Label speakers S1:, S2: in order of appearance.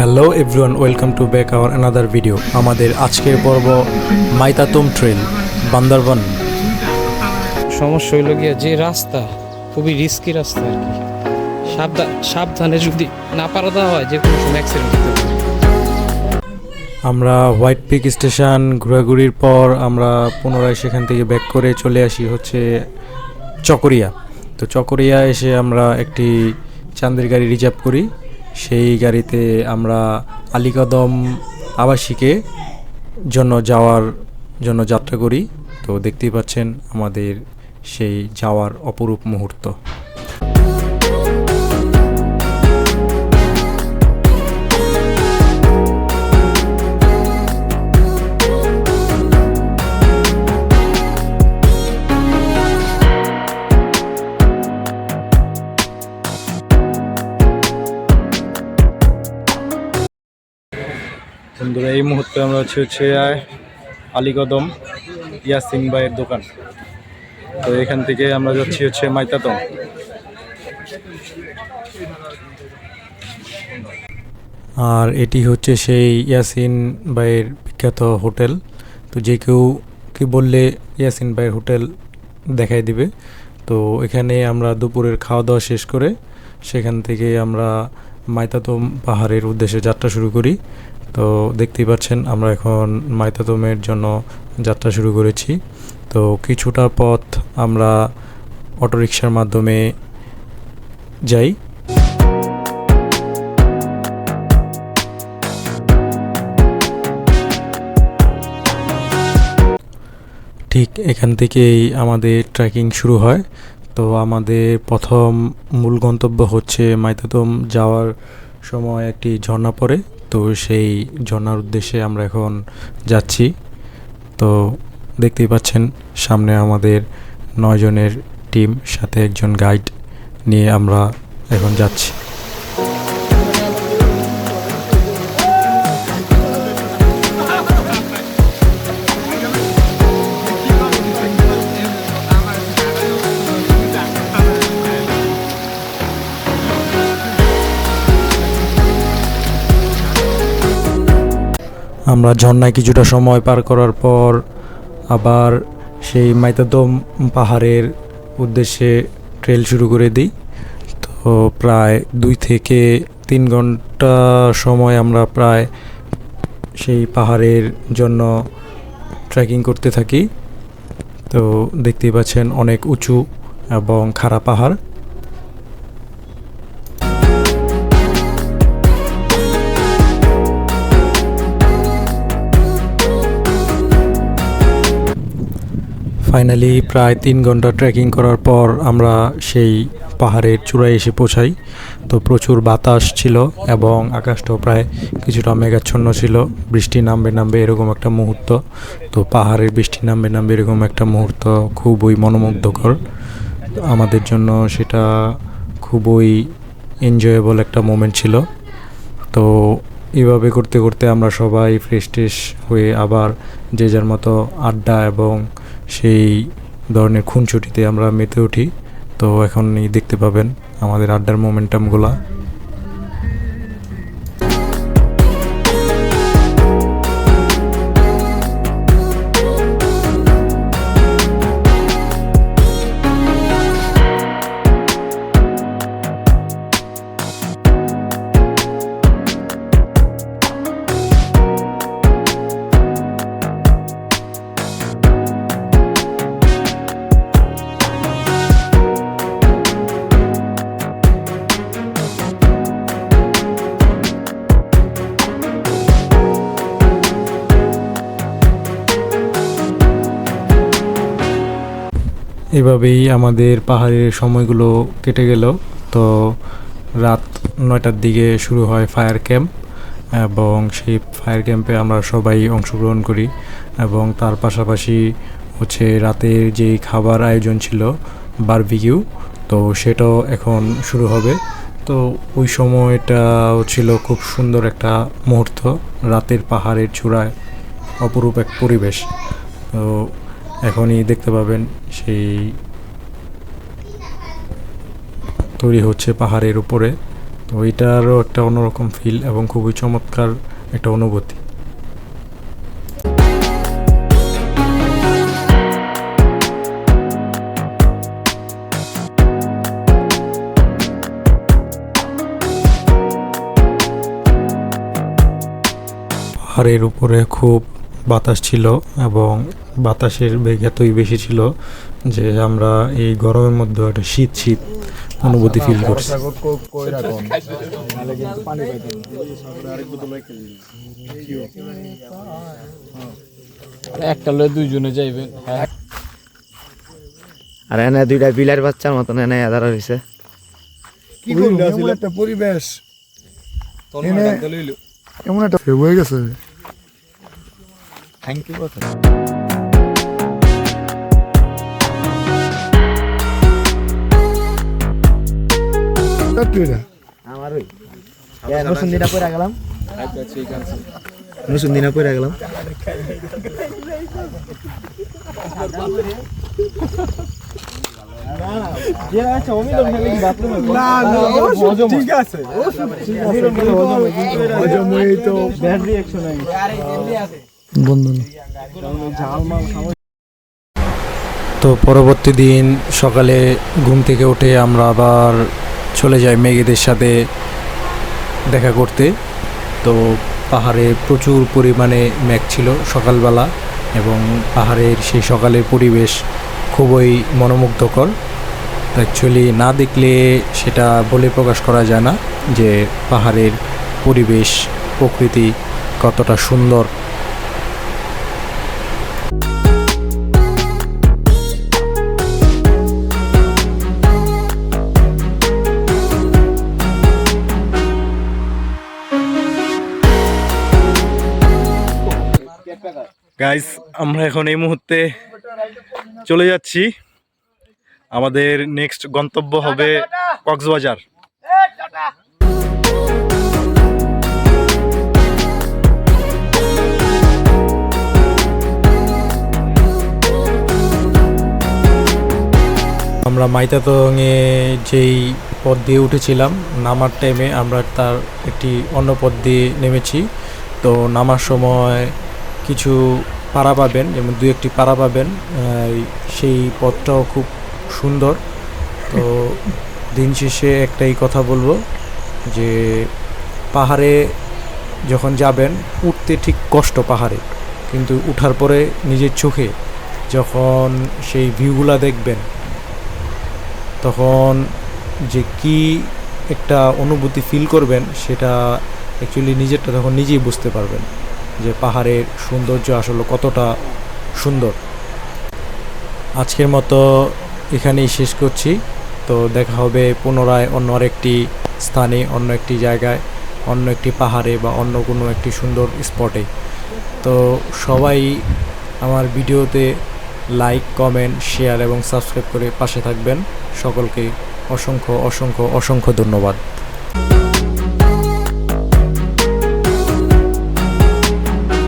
S1: Hello everyone welcome to back our another video আমাদের আজকের পর্ব মাইতাতুম ট্রেল বান্দরবান।
S2: সমস্যা হইল গিয়া যে রাস্তা খুবই রিস্কি রাস্তা আর কি। সাবধান সাবধানে যদি না পারা দেওয়া হয় যে কোনো সময় অ্যাক্সিডেন্ট হতে পারে।
S1: আমরা হোয়াইট পিক স্টেশন ঘোরাঘুরির পর আমরা পুনরায় সেখান থেকে ব্যাক করে চলে আসি হচ্ছে চকরিয়া। তো চকরিয়া এসে আমরা একটি চাঁদের গাড়ি রিজার্ভ করি। সেই গাড়িতে আমরা আলিকদম আবাসিকে জন্য যাওয়ার জন্য যাত্রা করি। তো দেখতেই পাচ্ছেন আমাদের সেই যাওয়ার অপরূপ মুহূর্ত। এই মুহূর্তে আমরা হচ্ছে হচ্ছে আলিকদম ইয়াসিন ভাইয়ের দোকান। তো এখান থেকে আমরা যাচ্ছি হচ্ছে মাইতাতম। আর এটি হচ্ছে সেই ইয়াসিন ভাইয়ের বিখ্যাত হোটেল। তো যে কেউ কি বললে ইয়াসিন ভাইয়ের হোটেল দেখাই দিবে। তো এখানে আমরা দুপুরের খাওয়া দাওয়া শেষ করে সেখান থেকে আমরা মাইতাতম পাহাড়ের উদ্দেশ্যে যাত্রা শুরু করি। তো দেখতেই পাচ্ছেন, আমরা এখন মাইতাতমের জন্য যাত্রা শুরু করেছি। তো কিছুটা পথ আমরা অটোরিকশার মাধ্যমে যাই। ঠিক এখান থেকেই আমাদের ট্রেকিং শুরু হয়। তো আমাদের প্রথম মূল গন্তব্য হচ্ছে মাইতাতম যাওয়ার সময় একটি ঝর্ণা পড়ে। তো সেই ঝর্নার উদ্দেশ্যে আমরা এখন যাচ্ছি। তো দেখতেই পাচ্ছেন, সামনে আমাদের নয়জনের টিম, সাথে একজন গাইড নিয়ে আমরা এখন যাচ্ছি। আমরা ঝর্ণায় কিছুটা সময় পার করার পর আবার সেই মাইতাদম পাহাড়ের উদ্দেশ্যে ট্রেল শুরু করে দিই। তো প্রায় দুই থেকে তিন ঘণ্টা সময় আমরা প্রায় সেই পাহাড়ের জন্য ট্রেকিং করতে থাকি। তো দেখতেই পাচ্ছেন অনেক উঁচু এবং খাড়া পাহাড়। ফাইনালি প্রায় তিন ঘণ্টা ট্রেকিং করার পর আমরা সেই পাহাড়ের চূড়ায় এসে পৌঁছাই। তো প্রচুর বাতাস ছিল এবং আকাশটাও প্রায় কিছুটা মেঘাচ্ছন্ন ছিল। বৃষ্টি নামবে নামবে এরকম একটা মুহূর্ত। তো পাহাড়ের বৃষ্টি নামবে নামবে এরকম একটা মুহূর্ত খুবই মনোমুগ্ধকর। আমাদের জন্য সেটা খুবই এনজয়েবল একটা মোমেন্ট ছিল। তো এইভাবে করতে করতে আমরা সবাই ফ্রেশ ট্রেশ হয়ে আবার যে যার মতো আড্ডা এবং সেই ধরনের খুনছুটিতে আমরা মেতে উঠি। তো এখন দেখতে পাবেন আমাদের আড্ডার মোমেন্টামগুলা এভাবেই আমাদের পাহাড়ের সময়গুলো কেটে গেল। তো রাত নয়টার দিকে শুরু হয় ফায়ার ক্যাম্প এবং সেই ফায়ার ক্যাম্পে আমরা সবাই অংশগ্রহণ করি এবং তার পাশাপাশি হচ্ছে রাতের যেই খাবার আয়োজন ছিল বারবিকিউ তো সেটাও এখন শুরু হবে। তো ওই সময়টাও ছিল খুব সুন্দর একটা মুহূর্ত, রাতের পাহাড়ের চূড়ায় অপরূপ এক পরিবেশ। তো এখনই দেখতে পাবেন সেই তৈরি হচ্ছে পাহাড়ের উপরে। তো এটারও একটা অন্যরকম ফিল এবং খুবই চমৎকার একটা অনুভূতি। পাহাড়ের উপরে খুব বাতাস ছিল এবং বাতাসের বেগ এতই বেশি ছিল যে আমরা এই গরমের মধ্যে একটা শীত শীত অনুভূতি ফিল করছি।
S2: একটা লয়ে দুইজনে যাইবেন
S3: আর এনে দুইটা বিলার বাচ্চার মতন এনে আধার হয়েছে
S4: কি করব? এমন একটা পরিবেশ। এনে- এমন একটা হয়ে গেছে।
S3: থ্যাংক ইউ কথা আমার ওই নসুন দিনা পরে গেলাম নসুন দিনা পরে গেলাম
S4: ঠিক আছে তো
S1: পরবর্তী দিন সকালে ঘুম থেকে উঠে আমরা আবার চলে যাই মেঘেদের সাথে দেখা করতে। তো পাহাড়ে প্রচুর পরিমাণে মেঘ ছিল সকালবেলা এবং পাহাড়ের সেই সকালের পরিবেশ খুবই মনোমুগ্ধকর। অ্যাকচুয়ালি না দেখলে সেটা বলে প্রকাশ করা যায় না যে পাহাড়ের পরিবেশ, প্রকৃতি কতটা সুন্দর। গাইস আমরা এখন এই মুহূর্তে চলে যাচ্ছি। আমাদের নেক্সট গন্তব্য হবে কক্সবাজার। আমরা মাইতাতংয়ে যেই পথ দিয়ে উঠেছিলাম, নামার টাইমে আমরা তার একটি অন্য পথ দিয়ে নেমেছি। তো নামার সময় কিছু পাড়া পাবেন যেমন দু একটি পাড়া পাবেন সেই পথটাও খুব সুন্দর। তো দিন শেষে একটাই কথা বলব যে পাহাড়ে যখন যাবেন উঠতে ঠিক কষ্ট পাহাড়ে। কিন্তু উঠার পরে নিজের চোখে যখন সেই ভিউগুলা দেখবেন তখন যে কি একটা অনুভূতি ফিল করবেন সেটা অ্যাকচুয়ালি নিজেরটা তখন নিজেই বুঝতে পারবেন। যে পাহাড়ের সৌন্দর্য আসলে কতটা সুন্দর। আজকের মতো এখানেই শেষ করছি। তো দেখা হবে পুনরায় অন্য আরেকটি স্থানে, অন্য একটি জায়গায়, অন্য একটি পাহাড়ে বা অন্য কোনো একটি সুন্দর স্পটে। তো সবাই আমার ভিডিওতে লাইক, কমেন্ট, শেয়ার এবং সাবস্ক্রাইব করে পাশে থাকবেন। সকলকে অসংখ্য অসংখ্য অসংখ্য ধন্যবাদ।